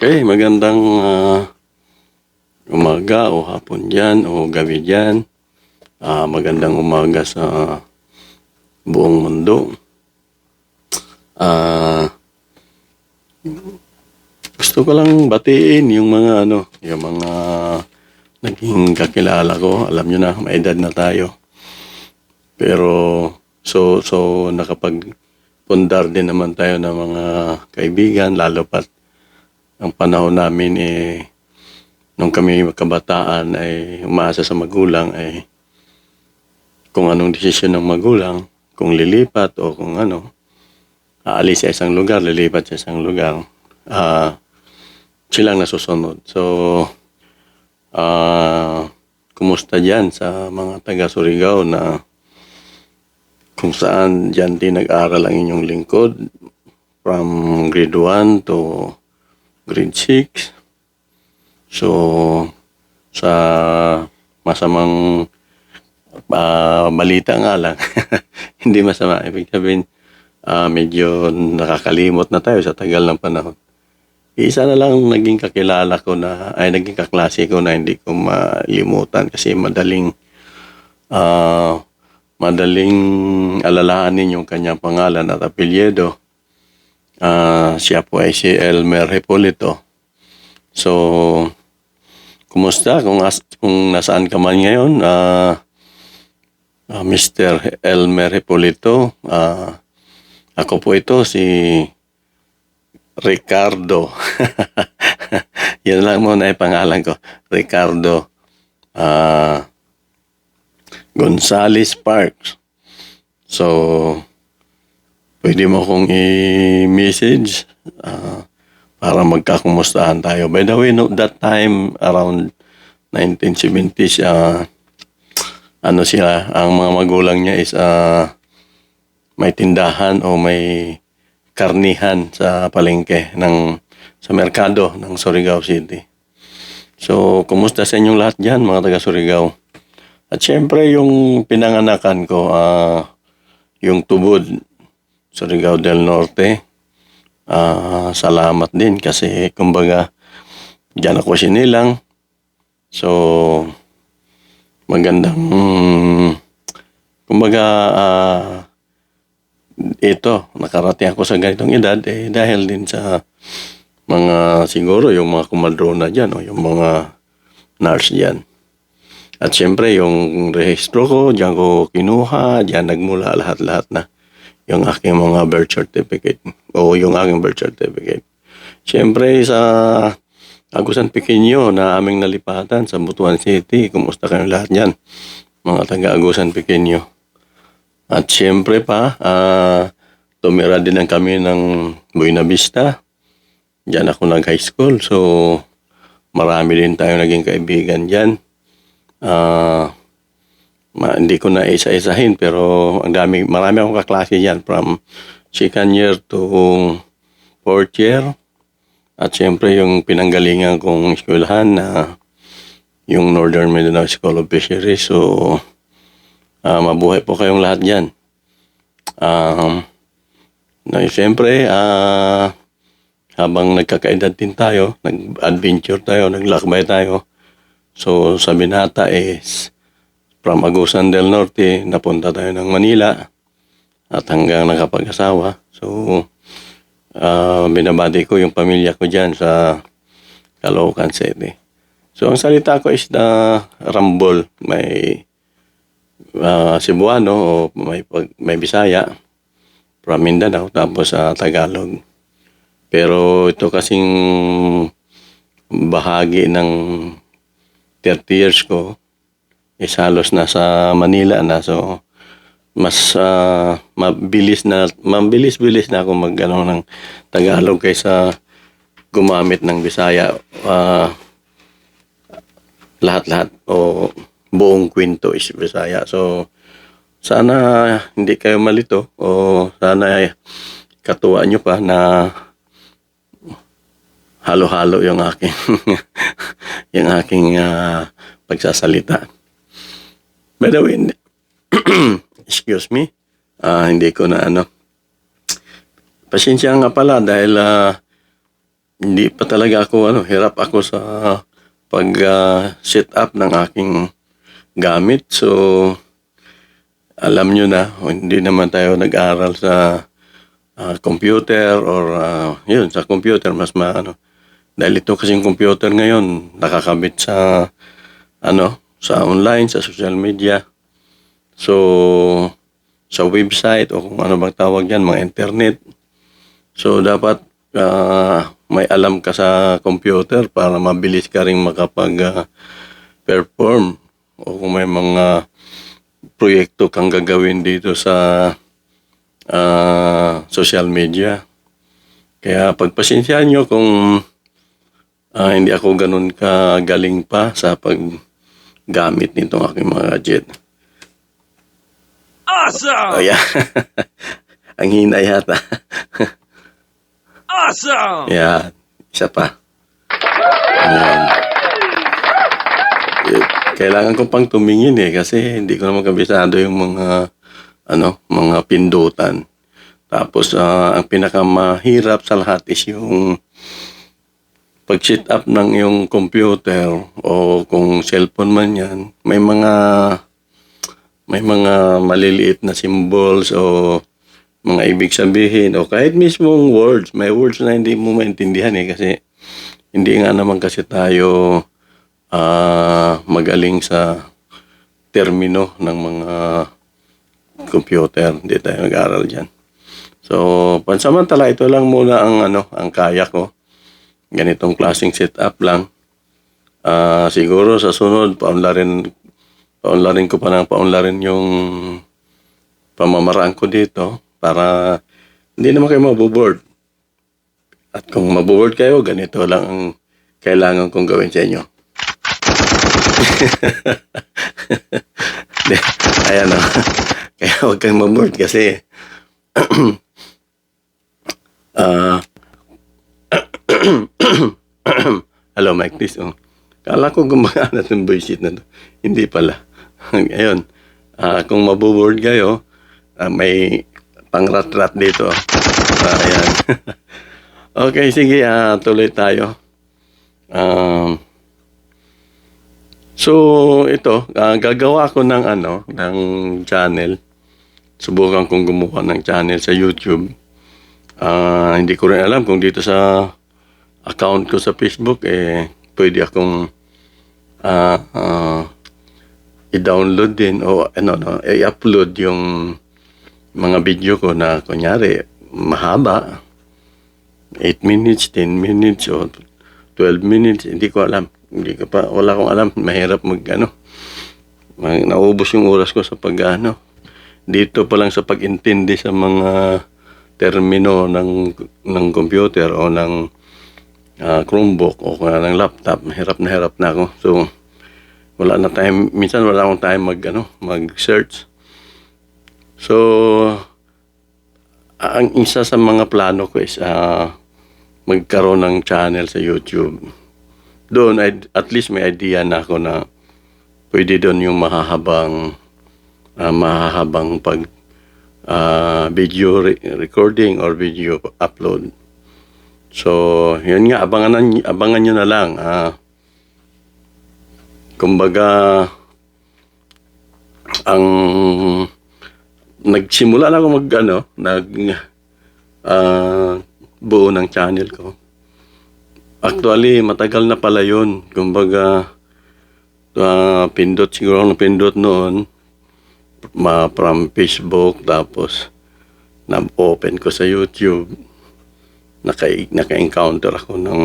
Okay, magandang ah, umaga o hapon dyan o gabi dyan. Ah, magandang umaga sa buong mundo. Ah, gusto ko lang batiin yung mga ano, yung mga naging kakilala ko. Alam nyo na, may edad na tayo. Pero so so nakapag pundar din naman tayo ng mga kaibigan lalo pat ang panahon namin eh nung kami kabataan ay umaasa sa magulang ay kung anong desisyon ng magulang, kung lilipat o kung ano, aalis sa isang lugar, lilipat sa isang lugar, ah silang nasusunod. So, ah kumusta dyan sa mga taga Surigao na kung saan dyan din nag-aral ang inyong lingkod from grade 1 to grade 6. So, sa masamang ah, balita nga lang, hindi masama. Ibig sabihin, ah, medyo nakakalimot na tayo sa tagal ng panahon. Isa na lang naging kakilala ko na, ay naging kaklase ko na hindi ko malimutan kasi madaling ah, madaling alalahanin yung kanyang pangalan at apelyido. Ah, siya po ay si Elmer Hipolito. So, kumusta? Kung, as, kung nasaan ka man ngayon, ah, ah, Mr. Elmer Hipolito, ah, ako po ito si Ricardo. Yan lang muna ay pangalan ko. Ricardo ah, Gonzales Parks. So, pwede mo kong i-message ah, para magkakumustahan tayo. By the way, no, that time, around 1970s, ah, ano siya, ang mga magulang niya is ah, may tindahan o may karnihan sa palengke ng sa merkado ng Surigao City. So, kumusta sa inyong lahat dyan, mga taga Surigao? At syempre, yung pinanganakan ko, ah, yung tubod, Surigao del Norte, ah, salamat din kasi, kumbaga, dyan ako sinilang. So, magandang, kumbaga, ah, ito, nakarating ako sa ganitong edad, eh, dahil din sa mga, siguro, yung mga kumadrona dyan, o yung mga nurse dyan. At syempre, yung rehistro ko, diyan ko kinuha, diyan nagmula lahat-lahat na yung aking mga birth certificate o yung aking birth certificate. Syempre, sa Agusan Pequeño na aming nalipatan sa Butuan City, kumusta kayong lahat dyan? Mga taga Agusan Pequeño. At syempre pa, ah, tumira din ang kami ng Buena Vista. Diyan ako nag-high school. So, marami din tayo naging kaibigan dyan. Ah, ma- hindi ko na isa-isahin pero ang dami, marami akong kaklase dyan from second year to fourth year. At syempre yung pinanggalingan kong eskwelahan na yung Northern Mindanao School of Fisheries. So, ah, mabuhay po kayong lahat dyan. Um, na, syempre, ah, habang nagkakaedad din tayo, nag-adventure tayo, naglakbay tayo. So, sa Binata is from Agusan del Norte, napunta tayo ng Manila at hanggang nakapag-asawa. So, ah binabati ko yung pamilya ko dyan sa Caloocan City. So, ang salita ko is the Rambol. May ah, Cebuano o may, may Bisaya from Mindanao tapos sa Tagalog. Pero ito kasing bahagi ng 30 years ko is halos nasa Manila na so mas ah, mabilis na mabilis-bilis na ako magano ng Tagalog kaysa gumamit ng Bisaya Ah, lahat-lahat o buong kwento is Bisaya. So sana hindi kayo malito o sana katuwa nyo pa na halo-halo yung aking yung aking ah, pagsasalita. By the way, excuse me, ah, hindi ko na ano. Pasensya nga pala dahil ah, hindi pa talaga ako ano, hirap ako sa pag ah, set up ng aking gamit. So alam nyo na, hindi naman tayo nag-aral sa ah, computer or ah, yun, sa computer mas maano. Dahil ito kasing computer ngayon, nakakabit sa ano, sa online, sa social media. So, sa website o kung ano bang tawag yan, mga internet. So, dapat ah, may alam ka sa computer para mabilis ka rin makapag-perform. o kung may mga proyekto kang gagawin dito sa ah, social media. Kaya pagpasensyahan nyo kung ah, hindi ako ganun kagaling pa sa paggamit nitong aking mga gadget. Awesome! Oh, yeah. Ang hina yata. Awesome! yeah, isa pa. Ayan. Eh, Kailangan ko pang tumingin eh kasi hindi ko naman kabisado yung mga ano, mga pindutan. Tapos ah, ang pinakamahirap sa lahat is yung pag-set up ng yung computer o kung cellphone man yan, may mga may mga maliliit na symbols o mga ibig sabihin o kahit mismong words, may words na hindi mo maintindihan eh kasi hindi nga naman kasi tayo ah, magaling sa termino ng mga computer. Hindi tayo nag-aral dyan. So, pansamantala, ito lang muna ang ano, ang kaya ko. Ganitong klaseng setup lang. Ah, siguro sa sunod, paunlarin, paunlarin ko pa ng paunlarin yung pamamaraan ko dito para hindi naman kayo maboboard. At kung maboboard kayo, ganito lang ang kailangan kong gawin sa inyo. Ayan o. Kaya huwag kang maboard kasi ah Hello, Mike, please. Oh. Kala ko gumagana ng sheet na to. Hindi pala. Ayun. Ah, kung maboboard kayo, ah, may pangrat-rat dito. Ah, ayan. okay, sige. ah, tuloy tayo. Um, so, ito. ah, gagawa ko ng ano, ng channel. Subukan kong gumawa ng channel sa YouTube. Ah, hindi ko rin alam kung dito sa account ko sa Facebook eh pwede akong ah, ah, i-download din o ano no, i-upload yung mga video ko na kunyari mahaba 8 minutes, 10 minutes o 12 minutes, hindi ko alam. Hindi ko pa wala akong alam, mahirap mag ano. Mag, naubos yung oras ko sa pag ano. Dito pa lang sa pag-intindi sa mga termino ng ng computer o ng ah, Chromebook o kaya ng laptop, hirap na hirap na ako. So, wala na time, minsan wala akong time mag, ano, mag-search. So, ang isa sa mga plano ko is ah, magkaroon ng channel sa YouTube. Doon, ay- at least may idea na ako na pwede doon yung mahahabang ah, mahahabang pag ah, video re- recording or video upload. So, yun nga, abangan, abangan nyo na lang. Ah, kumbaga, ang nagsimula na ako mag, ano, nag, ah, buo ng channel ko. Actually, matagal na pala yun. Kumbaga, ah, pindot siguro ang pindot noon, ma from Facebook, tapos na-open ko sa YouTube naka, naka-encounter ako ng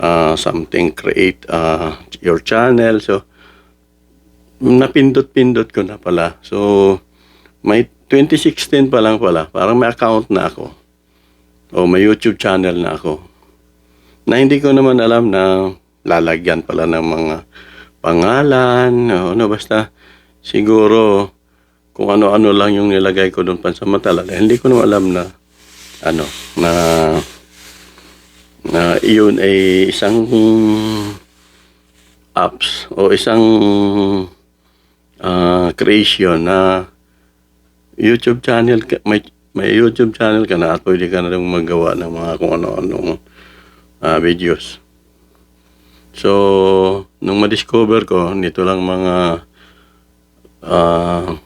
ah, something create ah, your channel. So, napindot-pindot ko na pala. So, may 2016 pa lang pala, parang may account na ako. O may YouTube channel na ako. Na hindi ko naman alam na lalagyan pala ng mga pangalan, o ano basta siguro kung ano-ano lang yung nilagay ko doon pansamantala. Hindi ko naman alam na ano, na na iyon ay isang apps o isang ah, creation na YouTube channel ka, may may YouTube channel ka na at pwede ka na rin magawa ng mga kung ano-anong ah, videos. So, nung ma-discover ko, nito lang mga ah,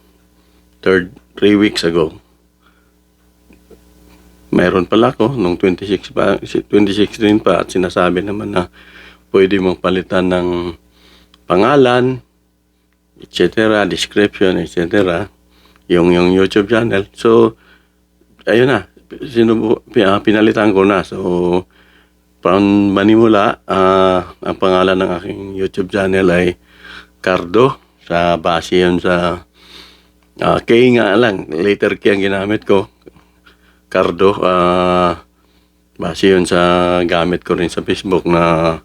third, three weeks ago, mayroon pala ako nung 26 pa, 2016 pa at sinasabi naman na pwede mong palitan ng pangalan, etc., description, etc., yung, yung YouTube channel. So, ayun na, sinubu, pi- ah, pinalitan ko na. So, from manimula, ah, ang pangalan ng aking YouTube channel ay Cardo. Sa base yun sa ah, K nga lang, letter K ang ginamit ko. Cardo, ah, base yun sa gamit ko rin sa Facebook na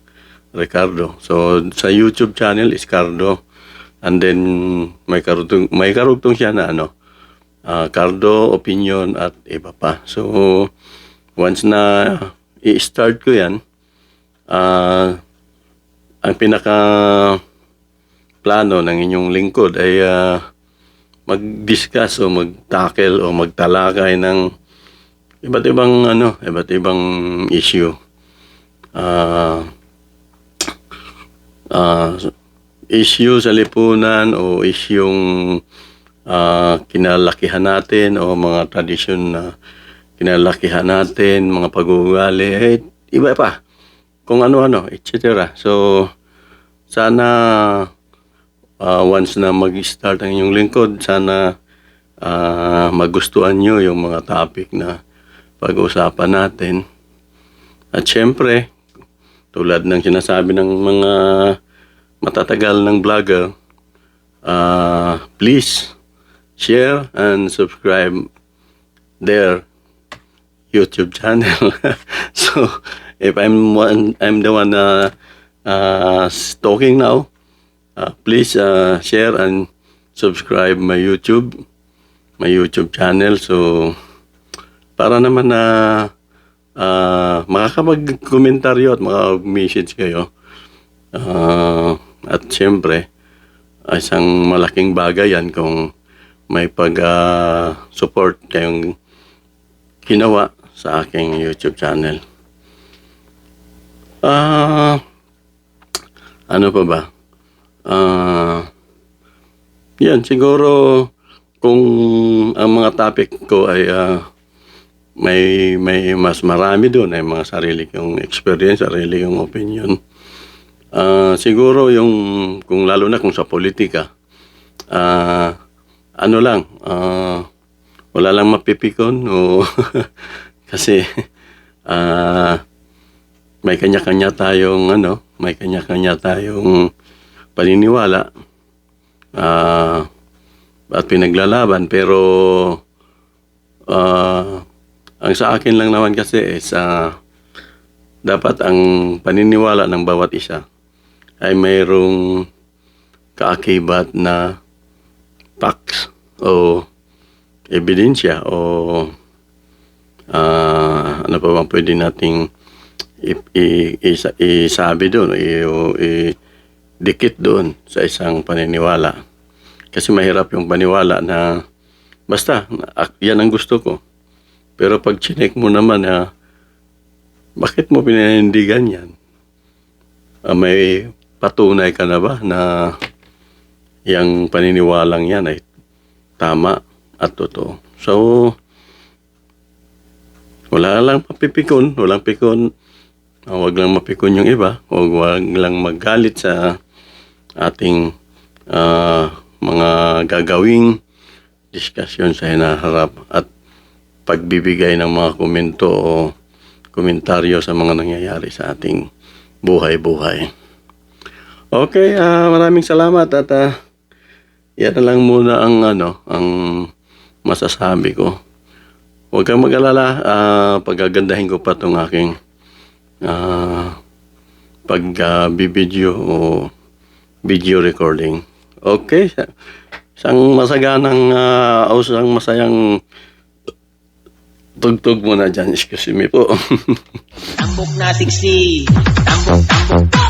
Ricardo. So, sa YouTube channel is Cardo. And then, may karugtong, may karugtong siya na ano, ah, Cardo, opinion, at iba pa. So, once na i-start ko yan, ah, ang pinaka plano ng inyong lingkod ay ah, mag-discuss o mag-tackle o magtalakay ng iba't ibang ano, iba't ibang issue. Ah, ah, issue sa lipunan o isyung ah, kinalakihan natin o mga tradisyon na kinalakihan natin, mga pag-uugali, eh, iba pa. Kung ano-ano, etc. So, sana ah, once na mag-start ang inyong lingkod, sana ah, magustuhan nyo yung mga topic na pag-usapan natin. At syempre, tulad ng sinasabi ng mga matatagal ng vlogger, ah, please share and subscribe their YouTube channel. so, if I'm one, I'm the one uh, uh, talking now, uh, please uh, share and subscribe my YouTube, my YouTube channel. So, para naman na uh, makakapag-komentaryo at makaka-message kayo. Ah, at siyempre, isang malaking bagay yan kung may pag-support kayong ginawa sa aking YouTube channel. Ah, ano pa ba? Ah, yan, siguro kung ang mga topic ko ay ah, may may mas marami doon ay mga sarili kong experience, sarili kong opinion. Ah, siguro yung kung lalo na kung sa politika, ah, ano lang, ah, wala lang mapipikon o kasi ah, may kanya-kanya tayong ano, may kanya-kanya tayong paniniwala ah, at pinaglalaban pero ah, ang sa akin lang naman kasi is ah, dapat ang paniniwala ng bawat isa ay mayroong kaakibat na facts o ebidensya o ah, ano pa bang pwede nating isabi doon o i-dikit doon sa isang paniniwala. Kasi mahirap yung paniwala na basta, ak- yan ang gusto ko. Pero pag chinek mo naman na bakit mo pinanindigan yan? Ah, may patunay ka na ba na yung paniniwalang yan ay tama at totoo. So, wala lang mapipikon, walang pikon. Ah, wag lang mapikon yung iba, wag, wag lang magalit sa ating ah, mga gagawing diskusyon sa hinaharap at pagbibigay ng mga komento o komentaryo sa mga nangyayari sa ating buhay-buhay. Okay, ah, maraming salamat at ah, yan na lang muna ang ano, ang masasabi ko. Huwag kang mag-alala, ah, pagagandahin ko pa itong aking ah, pag-video o video recording. Okay, sa- isang masaganang uh, o isang masayang tugtog muna dyan. Excuse me po. Tambok na tiksi. Tambok, tambok.